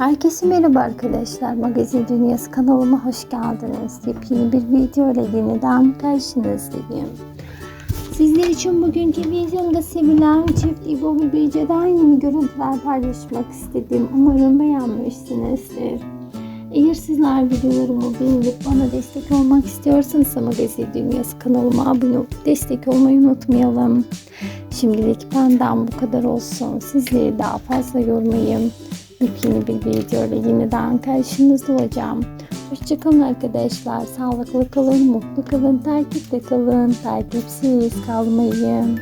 Herkese merhaba arkadaşlar. Magazin Dünyası kanalıma hoş geldiniz. Yepyeni bir video ile yeniden karşınızdayım. Sizler için bugünkü videomda sevilen çift İbo ve Beyce'den yeni görüntüler paylaşmak istedim. Umarım beğenmişsinizdir. Eğer sizler videolarımı beğenip bana destek olmak istiyorsanız Magazin Dünyası kanalıma abone olup destek olmayı unutmayalım. Şimdilik benden bu kadar olsun. Sizleri daha fazla yormayayım. Yepyeni bir video ile yeniden karşınızda olacağım. Hoşçakalın arkadaşlar. Sağlıklı kalın, mutlu kalın, takipte kalın, takipsiz kalmayın.